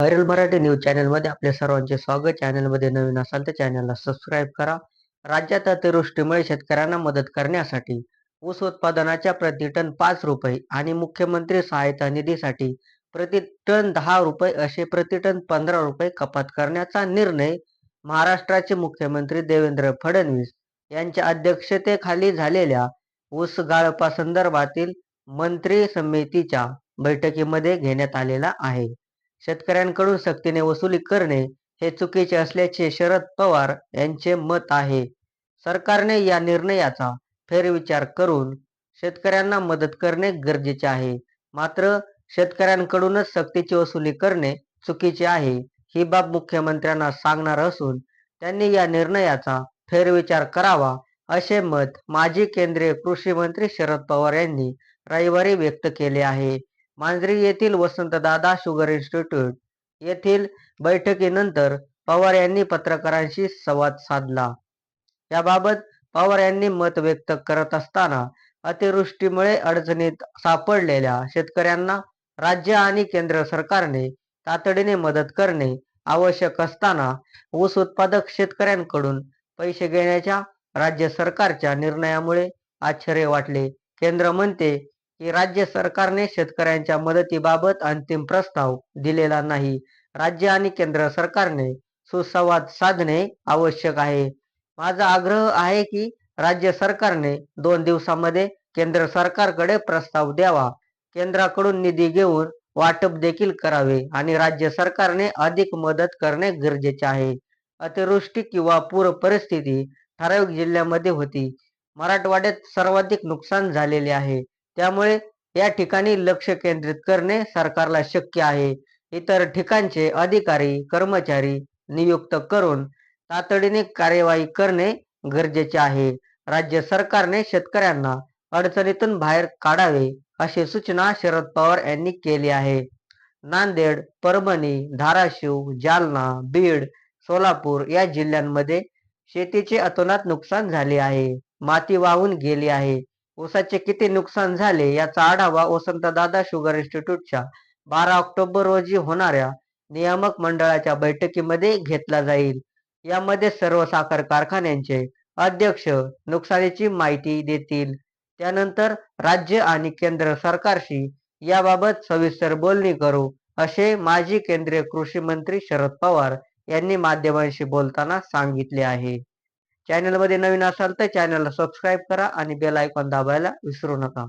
Viral Marathi news चॅनलमध्ये आपल्या सर्वांचे स्वागत. चॅनलमध्ये नवीन असाल तर चॅनलला सबस्क्राईब करा. राज्यात अतिवृष्टीमुळे शेतकऱ्यांना मदत करण्यासाठी ऊस उत्पादनाच्या प्रति टन पाच रुपये आणि मुख्यमंत्री सहायता निधीसाठी प्रति टन दहा रुपये असे प्रति टन पंधरा रुपये कपात करण्याचा निर्णय महाराष्ट्राचे मुख्यमंत्री देवेंद्र फडणवीस यांच्या अध्यक्षतेखाली झालेल्या ऊस गाळपासंदर्भातील मंत्री समितीच्या बैठकीमध्ये घेण्यात आलेला आहे. शेतकऱ्यांकडून सक्तीने वसुली करणे हे चुकीचे असल्याचे शरद पवार यांचे मत आहे. सरकारने या निर्णयाचा फेरविचार करून शेतकऱ्यांना मदत करणे गरजेचे आहे. मात्र शेतकऱ्यांकडूनच सक्तीची वसुली करणे चुकीचे आहे ही बाब मुख्यमंत्र्यांना सांगणार असून त्यांनी या निर्णयाचा फेरविचार करावा असे मत माजी केंद्रीय कृषी मंत्री शरद पवार यांनी रविवारी व्यक्त केले आहे. मांजरी येथील वसंतदादा शुगर इन्स्टिट्यूट येथील बैठकीनंतर पवार यांनी पत्रकारांशी संवाद साधला. याबाबत पवार यांनी मत व्यक्त करत असताना अतिवृष्टीमुळे अडचणीत सापडलेल्या शेतकऱ्यांना राज्य आणि केंद्र सरकारने तातडीने मदत करणे आवश्यक असताना ऊस उत्पादक शेतकऱ्यांकडून पैसे घेण्याच्या राज्य सरकारच्या निर्णयामुळे आश्चर्य वाटले. केंद्र म्हणते की राज्य सरकारने शेतकऱ्यांच्या मदतीबाबत अंतिम प्रस्ताव दिलेला नाही. राज्य आणि केंद्र सरकारने सुसंवाद साधणे आवश्यक आहे. माझा आग्रह आहे की राज्य सरकारने दोन दिवसामध्ये केंद्र सरकारकडे प्रस्ताव द्यावा. केंद्राकडून निधी घेऊन वाटप देखील करावे आणि राज्य सरकारने अधिक मदत करणे गरजेचे आहे. अतिवृष्टी किंवा पूर परिस्थिती ठराविक जिल्ह्यामध्ये होती. मराठवाड्यात सर्वाधिक नुकसान झालेले आहे. त्यामुळे या ठिकाणी लक्ष केंद्रित करणे सरकारला शक्य आहे. इतर ठिकाणचे अधिकारी कर्मचारी नियुक्त करून तातडीने कार्यवाही करणे गरजेचे आहे. राज्य सरकारने शेतकऱ्यांना अडचणीतून बाहेर काढावे अशी सूचना शरद पवार यांनी केली आहे. नांदेड परभणी धाराशिव जालना बीड सोलापूर या जिल्ह्यांमध्ये शेतीचे अतोनात नुकसान झाले आहे. माती वाहून गेली आहे. ऊसाचे किती नुकसान झाले याचा आढावा वसंतदादा शुगर इन्स्टिट्यूटच्या बारा ऑक्टोबर रोजी होणाऱ्या नियामक मंडळाच्या बैठकीमध्ये घेतला जाईल. यामध्ये सर्व साखर कारखान्यांचे अध्यक्ष नुकसानीची माहिती देतील. त्यानंतर राज्य आणि केंद्र सरकारशी याबाबत सविस्तर बोलणी करू असे माजी केंद्रीय कृषी मंत्री शरद पवार यांनी माध्यमांशी बोलताना सांगितले आहे. चॅनलमध्ये नवीन असाल तर चॅनलला सबस्क्राईब करा आणि बेल आयकॉन दाबायला विसरू नका.